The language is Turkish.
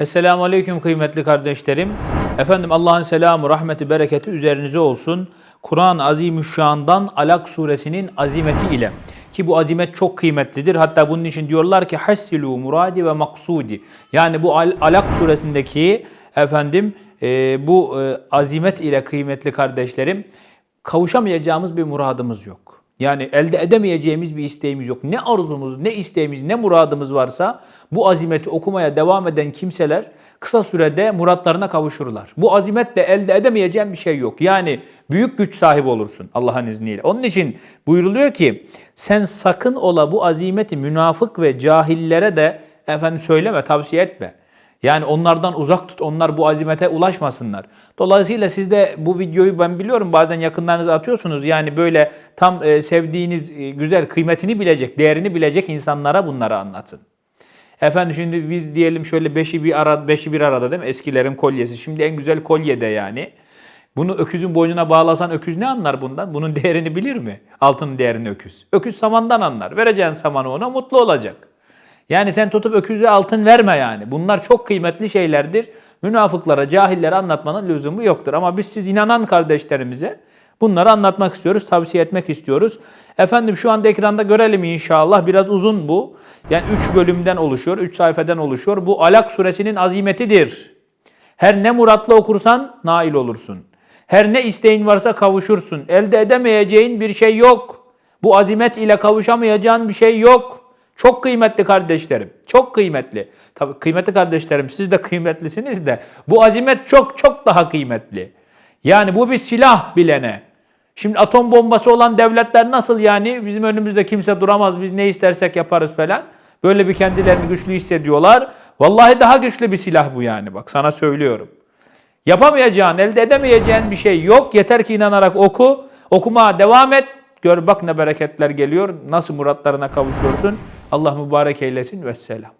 Esselamu Aleyküm kıymetli kardeşlerim. Efendim Allah'ın selamı, rahmeti, bereketi üzerinize olsun. Kur'an-ı Azimüşşan'dan Alak suresinin azimeti ile. Ki bu azimet çok kıymetlidir. Hatta bunun için diyorlar ki hassilu muradi ve maksudi. Yani bu Al- Alak suresindeki efendim e, bu e, azimet ile kıymetli kardeşlerim kavuşamayacağımız bir muradımız yok. Yani elde edemeyeceğimiz bir isteğimiz yok. Ne arzumuz, ne isteğimiz, ne muradımız varsa bu azimeti okumaya devam eden kimseler kısa sürede muratlarına kavuşurlar. Bu azimetle elde edemeyeceğin bir şey yok. Yani büyük güç sahibi olursun Allah'ın izniyle. Onun için buyuruluyor ki sen sakın ola bu azimeti münafık ve cahillere de efendim söyleme, tavsiye etme. Yani onlardan uzak tut, onlar bu azimete ulaşmasınlar. Dolayısıyla siz de bu videoyu ben biliyorum bazen yakınlarınıza atıyorsunuz. Yani böyle tam e, sevdiğiniz, e, güzel, kıymetini bilecek, değerini bilecek insanlara bunları anlatın. Efendim şimdi biz diyelim şöyle beşi bir arada, beşi bir arada değil mi? Eskilerin kolyesi. Şimdi en güzel kolye de yani. Bunu öküzün boynuna bağlasan öküz ne anlar bundan? Bunun değerini bilir mi? Altının değerini öküz. Öküz samandan anlar. Vereceğin samanı ona mutlu olacak. Yani sen tutup öküze altın verme yani. Bunlar çok kıymetli şeylerdir. Münafıklara, cahillere anlatmanın lüzumu yoktur. Ama biz siz inanan kardeşlerimize bunları anlatmak istiyoruz, tavsiye etmek istiyoruz. Efendim şu anda ekranda görelim inşallah. Biraz uzun bu. Yani 3 bölümden oluşuyor, 3 sayfadan oluşuyor. Bu Alak suresinin azimetidir. Her ne muratla okursan nail olursun. Her ne isteğin varsa kavuşursun. Elde edemeyeceğin bir şey yok. Bu azimet ile kavuşamayacağın bir şey yok. Çok kıymetli kardeşlerim. Çok kıymetli. Tabii kıymetli kardeşlerim siz de kıymetlisiniz de bu azimet çok çok daha kıymetli. Yani bu bir silah bilene. Şimdi atom bombası olan devletler nasıl yani bizim önümüzde kimse duramaz biz ne istersek yaparız falan. Böyle bir kendilerini güçlü hissediyorlar. Vallahi daha güçlü bir silah bu yani bak sana söylüyorum. Yapamayacağın, elde edemeyeceğin bir şey yok. Yeter ki inanarak oku. Okumaya devam et. Gör bak ne bereketler geliyor. Nasıl muratlarına kavuşuyorsun. Allah mübarek eylesin. Vesselam.